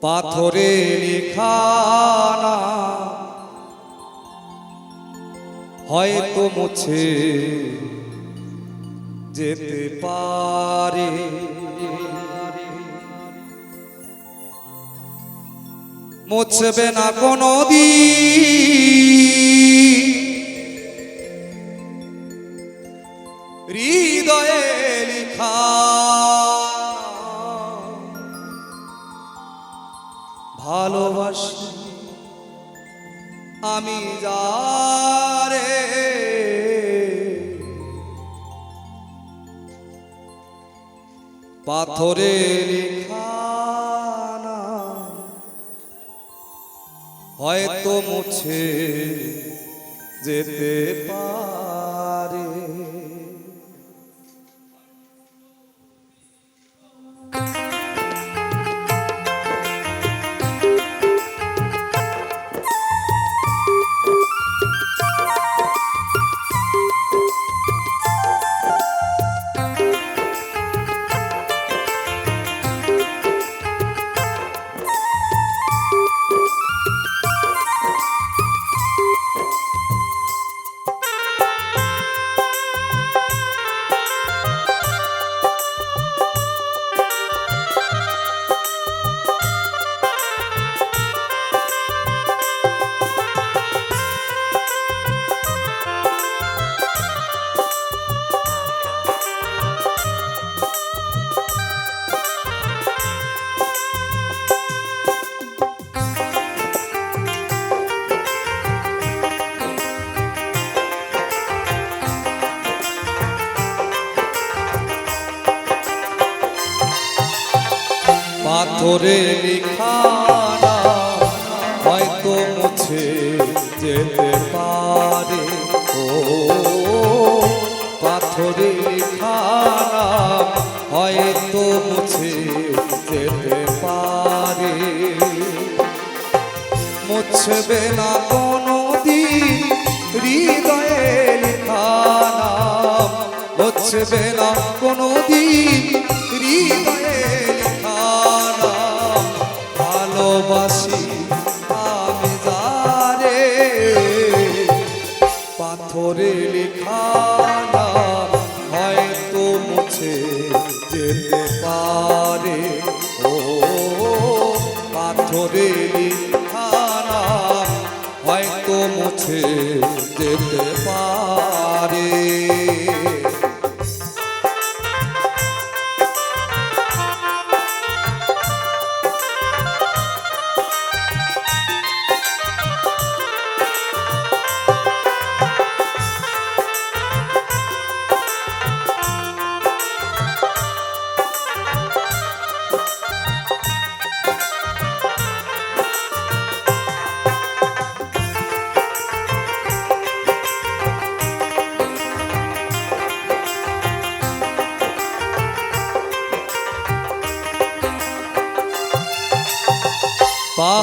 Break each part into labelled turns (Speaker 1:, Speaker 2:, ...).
Speaker 1: পাথরে লেখানা। হয়তো মুছে যেতে পারে। মুছবে না কোনো হৃদয়ে লিখা ভালোবাসি। আমি যারে পাথরে লেখানা হয়তো মুছে যেতে পারে। পাথরে লিখানা হয়তো মুছে যেতে পারে। ও, পাথরে লিখানা হয়তো মুছে যেতে পারে। মুছবে না কোনো দিন হৃদয়ে লিখানা মুছবে না কোনো দিন হৃদয়ে যেতে পারে। ও পাথরে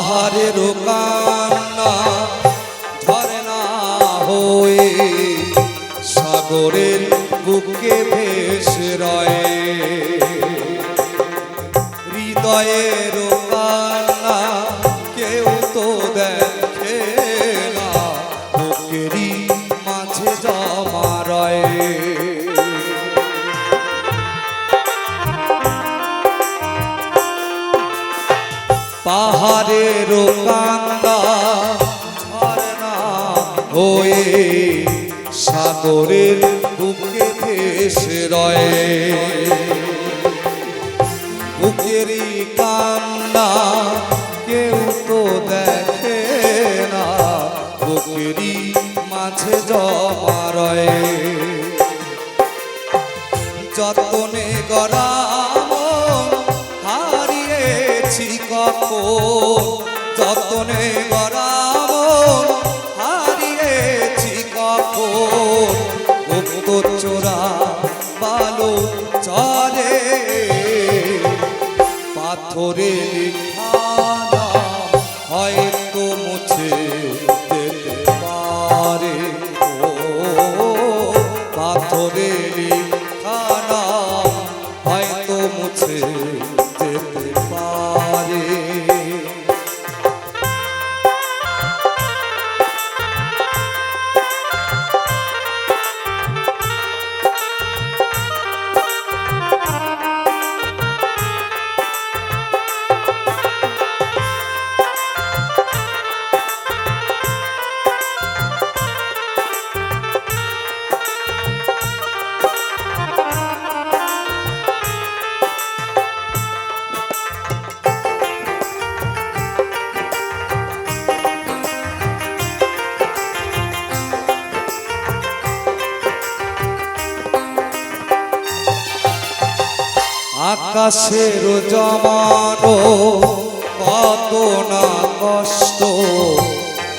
Speaker 1: পাহাড়ের কান্না না হয়ে সাগরের বুকে ভেসে রয়ে। হৃদয়ের কান্দা হয়ে সাগরের বুকে ভেসে রয়ে। বুকেরই কান্না যতনে বরাবর হারিয়েছি কখন? গুপ্ত চোরা বালো চলে পাথরে লিখানা আকাশের জমানো কত না কষ্ট।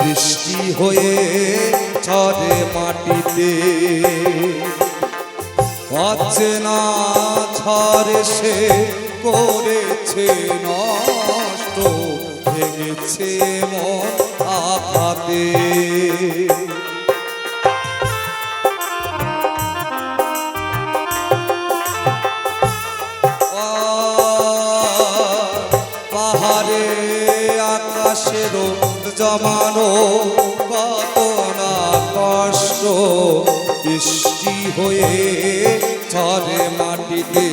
Speaker 1: বৃষ্টি হয়ে ঝরে মাটিতে। অচেনা ঝড়ে সে করেছে নষ্ট। ভেঙেছে মন আঘাতে। জমানো কত না কষ্ট। বৃষ্টি হয়ে ঝরে মাটিতে।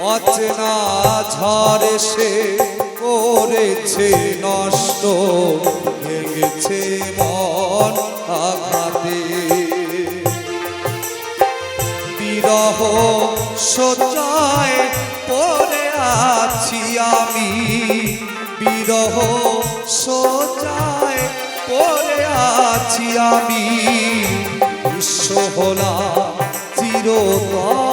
Speaker 1: অচেনা ঝড় সে করেছে নষ্ট। ভেঙেছে মন আঘাতে। বিরহ সজ্জায় আছি আমি বিরহ সোজায় পড়ে আছি আমি বিশ্ব হলা চিরতরে।